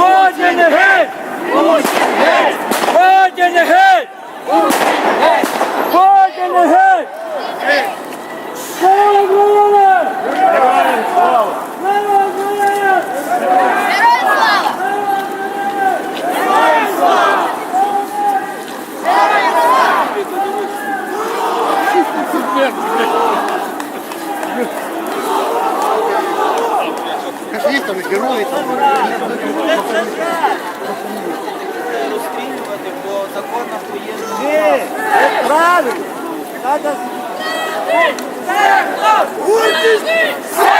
Forge in the head! Там герої там. розстрілювати по законах воєнного. Правильно! Надо Правий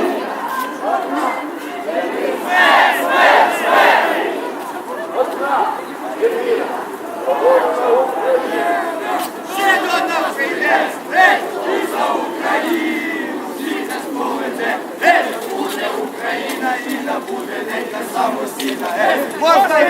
Basta!